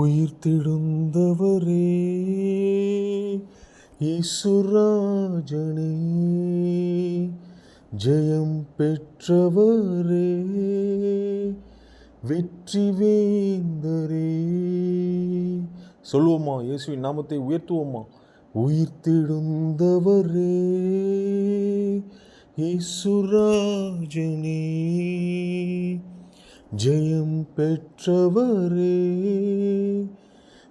உயிர் திடுந்தவரே ஈசுராஜனே ஜெயம் பெற்றவரே வெற்றி வேந்தரே. சொல்லுவோமா இயேசுவின் நாமத்தை உயர்த்துவோமா திடுந்தவரே ஈசுராஜனே. ஜெயம் பெற்றவரே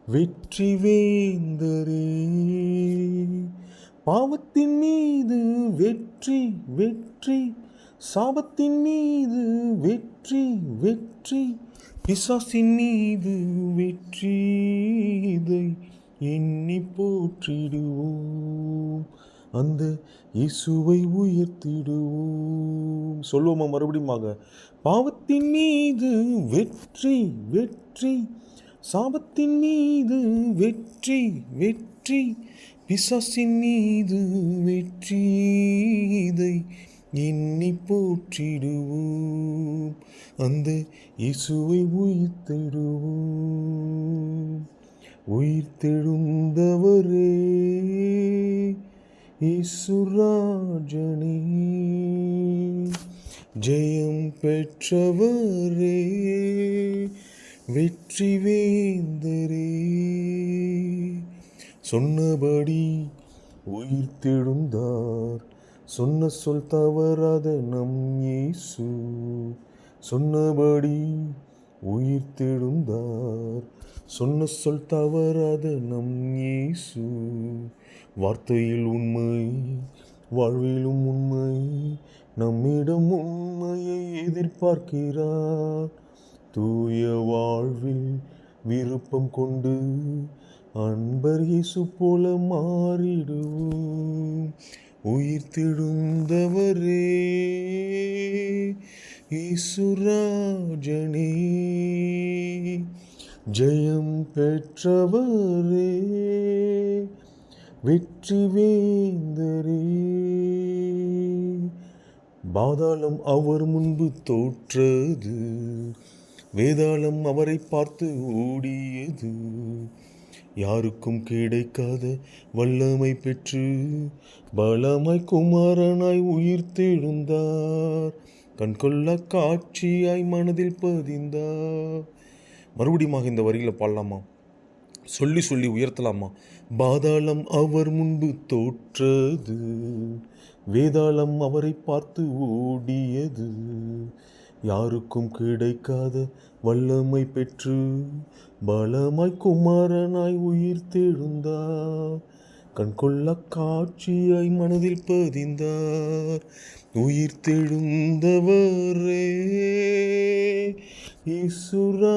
வெற்றி வேந்தரே. பாவத்தின் மீது வெற்றி வெற்றி. சாபத்தின் மீது வெற்றி வெற்றி. பிசாசின் மீது வெற்றி. இதை எண்ணி போற்றிடுவோம். அந்த இயேசுவை உயர்த்திடுவோம். சொல்லுவோமா மறுபடியுமாக பாவத்தின் மீது வெற்றி வெற்றி. சாபத்தின் மீது வெற்றி வெற்றி. பிசாசின் மீது வெற்றி. இதை எண்ணி போற்றிடுவோம். அந்த இயேசுவை உயிர்த்திடுவோம். உயிர்த்தெழுந்தவரே. இசுராஜனே ஜெயம் பெற்றவரே வெற்றி வேந்தரே. சொன்னபடி உயிர்த்தெழுந்தார் சொன்ன சொல் தவறாத நம் இயேசு. சொன்னபடி உயிர்த்தெழுந்தார் சொன்ன சொல் தவறாத நம் இயேசு. வார்த்தையில் உண்மை வாழ்விலும் உண்மை நம்மிடம் உண்மையை எதிர்பார்க்கிறார். தூய வாழ்வில் விருப்பம் கொண்டு அன்பர் இயேசு போல மாறிடுவோம். உயிர் உயிர்த்தெழுந்தவரே ஈசுராஜனே ஜெயம் பெற்றவரே. வெற்றி வேந்தரே. பாதாளம் அவர் முன்பு தோற்றது வேதாளம் அவரை பார்த்து ஓடியது. யாருக்கும் கிடைக்காத வல்லமை பெற்று பலமாய் குமாரனாய் உயிர்த்தெழுந்தார் கண்கொள்ள காட்சியாய் மனதில் பதிந்தார். மறுபடியும் இந்த வரியில் பாடலாமா? சொல்லி சொல்லி உயர்த்தலாமா? பாதாளம் அவர் முன்பு தோற்றது வேதாளம் அவரை பார்த்து ஓடியது. யாருக்கும் கிடைக்காத வல்லமை பெற்று பலமாய் குமாரனாய் உயிர் தெழுந்தார். கண்கொள்ள காட்சியாய் மனதில் பதிந்தார். உயிர் தெழுந்தவரே இசுராஜனே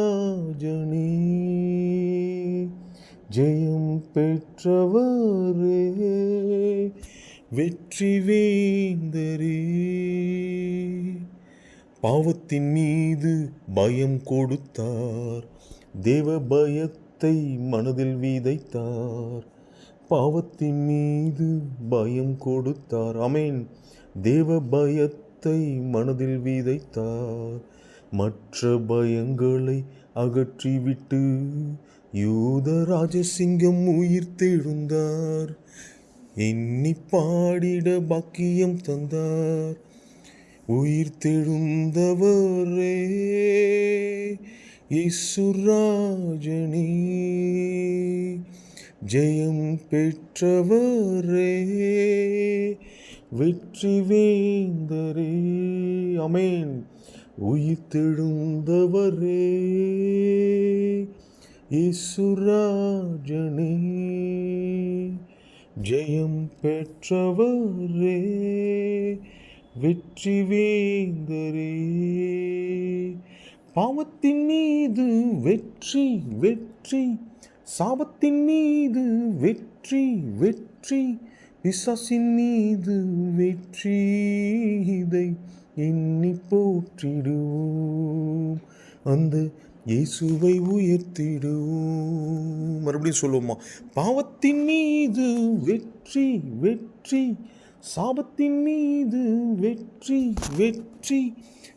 ஜெயம் பெற்றவரே வெற்றி வேந்தரே. பாவத்தின் மீது பயம் கொடுத்தார் தேவ பயத்தை மனதில் விதைத்தார். பாவத்தின் மீது பயம் கொடுத்தார் அமேன் தேவ பயத்தை மனதில் விதைத்தார் மற்ற பயங்களை அகற்றிவிட்டு யூத ராஜசிங்கம் உயிர்த்தெழுந்தார் எண்ணி பாடிட பாக்கியம் தந்தார். உயிர் தெழுந்தவரே இசுராஜனே ஜெயம் பெற்றவரே வெற்றி வேந்தரே. அமேன் உயிர் தெழுந்தவரே. இசுராஜனே ஜெயம் பெற்றவரே வெற்றி வேந்தரே. பாவத்தின் மீது வெற்றி வெற்றி. சாபத்தின் மீது வெற்றி வெற்றி. பிசாசின் மீது வெற்றி. இதை எண்ணி போற்றிடுவோம். அந்த இயேசுவை உயர்த்திடுவோம். மறுபடியும் சொல்லுவோமா? பாவத்தின் மீது வெற்றி வெற்றி. சாபத்தின் மீது வெற்றி வெற்றி.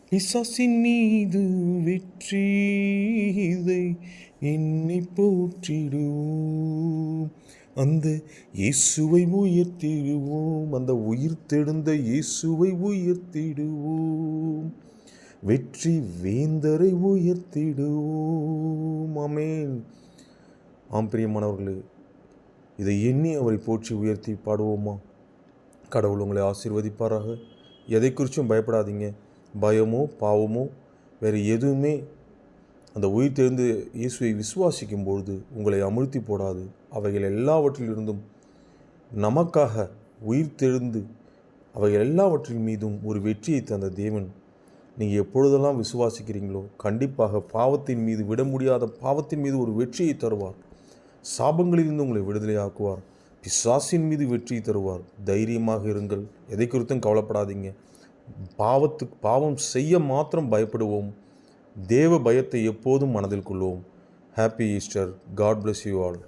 பிசாசின் மீது வெற்றி. இதை என்னை போற்றிடுவோம். அந்த இயேசுவை உயர்த்திடுவோம். அந்த உயிர்த்தெழுந்த இயேசுவை உயர்த்திடுவோம். வெற்றி வேந்தரை உயர்த்திடுவோம். அமேன் ஆம் பிரியமானவர்களே இதை எண்ணி அவரை போற்றி உயர்த்தி பாடுவோமா? கடவுள் உங்களை ஆசீர்வதிப்பாராக. எதை குறித்தும் பயப்படாதீங்க. பயமோ பாவமோ வேறு எதுவுமே. அந்த உயிர் தெரிந்து இயேசுவை விசுவாசிக்கும் பொழுது உங்களை அமுழ்த்தி போடாது. அவைகள் எல்லாவற்றிலிருந்தும் நமக்காக உயிர் தெழுந்து அவைகள் எல்லாவற்றின் மீதும் ஒரு வெற்றியை தந்த தேவன் நீங்கள் எப்பொழுதெல்லாம் விசுவாசிக்கிறீங்களோ கண்டிப்பாக பாவத்தின் மீது விட முடியாத பாவத்தின் மீது ஒரு வெற்றியை தருவார். சாபங்களிலிருந்து உங்களை விடுதலையாக்குவார். பிசாசின் மீது வெற்றியை தருவார். தைரியமாக இருங்கள். எதை குறித்தும் கவலைப்படாதீங்க. பாவத்துக்கு பாவம் செய்ய மாத்திரம் பயப்படுவோம். தேவ பயத்தை எப்போதும் மனதில் கொள்வோம். Happy Easter God bless you all